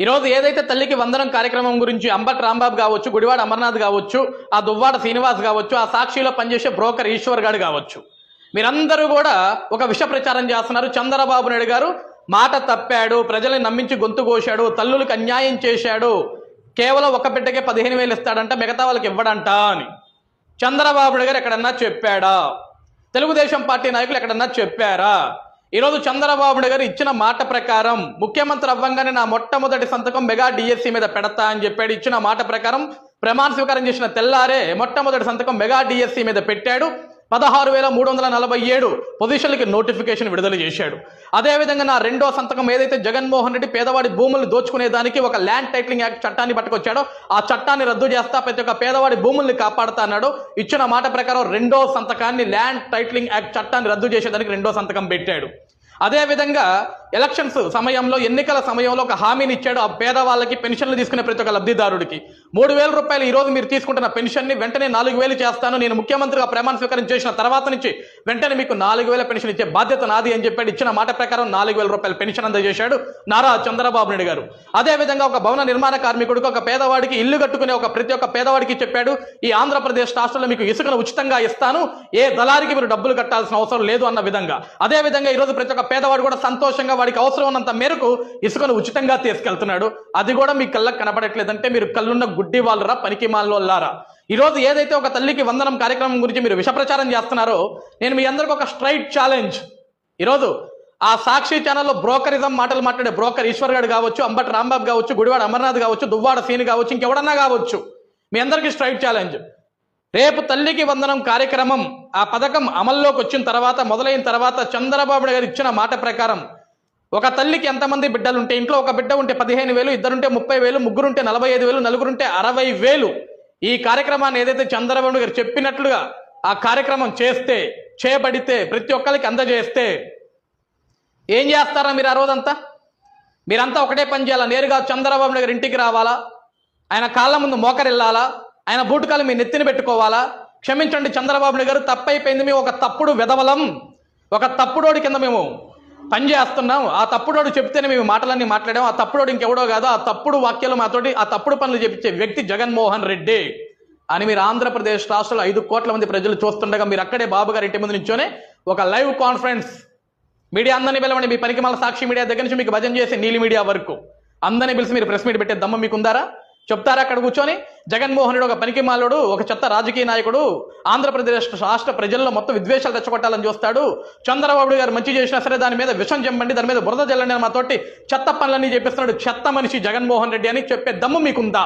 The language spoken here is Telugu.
ఈరోజు ఏదైతే తల్లికి వందనం కార్యక్రమం గురించి అంబట్ రాంబాబు కావచ్చు గుడివాడ అమర్నాథ్ కావచ్చు ఆ దువ్వాడ శ్రీనివాస్ కావచ్చు ఆ సాక్షిలో పనిచేసే బ్రోకర్ ఈశ్వర్ గారు కావచ్చు. మీరందరూ కూడా ఒక విష ప్రచారం చేస్తున్నారు. చంద్రబాబు నాయుడు గారు మాట తప్పాడు ప్రజల్ని నమ్మించి గొంతు కోశాడు తల్లులకు అన్యాయం చేశాడు. కేవలం ఒక బిడ్డకే పదిహేను వేలు ఇస్తాడంట మిగతా వాళ్ళకి ఇవ్వడంట అని. చంద్రబాబు నాయుడు గారు ఎక్కడన్నా చెప్పాడా? తెలుగుదేశం పార్టీ నాయకులు ఎక్కడన్నా చెప్పారా? ఈరోజు చంద్రబాబు నాయుడు గారు ఇచ్చిన మాట ప్రకారం ముఖ్యమంత్రి అవ్వంగానే నా మొట్టమొదటి సంతకం మెగా డిఎస్సి మీద పెడతా అని చెప్పాడు. ఇచ్చిన మాట ప్రకారం ప్రమాణ స్వీకారం చేసిన తెల్లారే మొట్టమొదటి సంతకం మెగా డిఎస్సి మీద పెట్టాడు. పదహారు వేల మూడు వందల నలభై ఏడు పొజిషన్లకి నోటిఫికేషన్ విడుదల చేశాడు. అదేవిధంగా నా రెండో సంతకం ఏదైతే జగన్మోహన్ రెడ్డి పేదవాడి భూములు దోచుకునేదానికి ఒక ల్యాండ్ టైటిలింగ్ యాక్ట్ చట్టాన్ని పట్టుకొచ్చాడో ఆ చట్టాన్ని రద్దు చేస్తా ప్రతి ఒక్క పేదవాడి భూముల్ని కాపాడుతా అన్నాడు. ఇచ్చిన మాట ప్రకారం రెండో సంతకాన్ని ల్యాండ్ టైటిలింగ్ యాక్ట్ చట్టాన్ని రద్దు చేసేదానికి రెండో సంతకం పెట్టాడు. అదేవిధంగా ఎలక్షన్స్ సమయంలో ఎన్నికల సమయంలో ఒక హామీని ఇచ్చాడు ఆ పేదవాళ్ళకి పెన్షన్లు తీసుకునే ప్రతి ఒక్క లబ్ధిదారుడికి. మూడు వేల రూపాయలు ఈ రోజు మీరు తీసుకుంటున్న పెన్షన్ని వెంటనే నాలుగు వేలు చేస్తాను. నేను ముఖ్యమంత్రిగా ప్రమాణ స్వీకారం చేసిన తర్వాత నుంచి వెంటనే మీకు నాలుగు వేల పెన్షన్ ఇచ్చే బాధ్యత నాది అని చెప్పాడు. ఇచ్చిన మాట ప్రకారం నాలుగు వేల రూపాయల పెన్షన్ అందజేశాడు నారా చంద్రబాబు నాయుడు గారు. అదేవిధంగా ఒక భవన నిర్మాణ కార్మికుడికి ఒక పేదవాడికి ఇల్లు కట్టుకునే ఒక ప్రతి ఒక్క పేదవాడికి చెప్పాడు ఈ ఆంధ్రప్రదేశ్ రాష్ట్రంలో మీకు ఇసుకను ఉచితంగా ఇస్తాను. ఏ దళారికి మీరు డబ్బులు కట్టాల్సిన అవసరం లేదు అన్న విధంగా. అదేవిధంగా ఈరోజు ప్రతి ఒక్క పేదవాడు కూడా సంతోషంగా వాడికి అవసరం ఉన్నంత మేరకు ఇసుకను ఉచితంగా తీసుకెళ్తున్నాడు. అది కూడా మీ కళ్ళకు కనపడట్లేదంటే మీరు కళ్ళున్న గుడ్డి వాళ్ళరా పనికి మాలోల్లారా ఈరోజు ఏదైతే ఒక తల్లికి వందనం కార్యక్రమం గురించి మీరు విషప్రచారం చేస్తున్నారో నేను మీ అందరికి ఒక స్ట్రైట్ ఛాలెంజ్. ఈరోజు ఆ సాక్షి ఛానల్లో బ్రోకరిజం మాటలు మాట్లాడే బ్రోకర్ ఈశ్వర్ గారు కావచ్చు అంబటి రాంబాబు కావచ్చు గుడివాడ అమర్నాథ్ కావచ్చు దువ్వాడ సీని కావచ్చు ఇంకెవడన్నా కావచ్చు. మీ అందరికీ స్ట్రైట్ ఛాలెంజ్. రేపు తల్లికి వందనం కార్యక్రమం ఆ పథకం అమల్లోకి వచ్చిన తర్వాత మొదలైన తర్వాత చంద్రబాబు గారు ఇచ్చిన మాట ప్రకారం ఒక తల్లికి ఎంతమంది బిడ్డలు ఉంటే ఇంట్లో ఒక బిడ్డ ఉంటే పదిహేను వేలు ఇద్దరుంటే ముప్పై వేలు ముగ్గురుంటే నలభై ఐదు వేలు నలుగురుంటే అరవై వేలు. ఈ కార్యక్రమాన్ని ఏదైతే చంద్రబాబు గారు చెప్పినట్లుగా ఆ కార్యక్రమం చేస్తే చేయబడితే ప్రతి ఒక్కరికి అందజేస్తే ఏం చేస్తారా మీరు ఆ రోజంతా? మీరంతా ఒకటే పని చేయాలా? నేరుగా చంద్రబాబు గారి ఇంటికి రావాలా? ఆయన కాళ్ళ ముందు మోకరిల్లాలా? ఆయన బూటకాలు మీ నెత్తిన పెట్టుకోవాలా? క్షమించండి చంద్రబాబు గారు తప్పైపోయింది మేము ఒక తప్పుడు విధవలం. ఒక తప్పుడోడి కింద మేము పని చేస్తున్నాం. ఆ తప్పుడోడు చెప్తేనే మేము మాటలన్నీ మాట్లాడాం. ఆ తప్పుడోడు ఇంకెవడో కాదు ఆ తప్పుడు వాక్యాలు మాతోటి ఆ తప్పుడు పనులు చెప్పించే వ్యక్తి జగన్మోహన్ రెడ్డి అని మీరు ఆంధ్రప్రదేశ్ రాష్ట్రంలో ఐదు కోట్ల మంది ప్రజలు చూస్తుండగా మీరు అక్కడే బాబు గారి ఇంటి ముందు నుంచోనే ఒక లైవ్ కాన్ఫరెన్స్ మీడియా అందరినీ పిలవండి. మీ పనికి మళ్ళీ సాక్షి మీడియా దగ్గర నుంచి మీకు భజన చేసి నీలి మీడియా వరకు. అందరినీ పిలిచి మీరు ప్రెస్ మీట్ పెట్టే దమ్మ మీకుందారా? చెప్తారా అక్కడ కూర్చొని? జగన్మోహన్ రెడ్డి ఒక పనికిమాలోడు ఒక చెత్త రాజకీయ నాయకుడు. ఆంధ్రప్రదేశ్ రాష్ట్ర ప్రజల్లో మొత్తం విద్వేషాలు తెచ్చగొట్టాలని చూస్తాడు. చంద్రబాబు గారు మంచి చేసినా సరే దాని మీద విషం చెంబండి దాని మీద బురద జల్లండి అని మాతోటి చెత్త పనులన్నీ చెప్పిస్తున్నాడు చెత్త మనిషి జగన్మోహన్ రెడ్డి అని చెప్పే దమ్ము మీకుందా?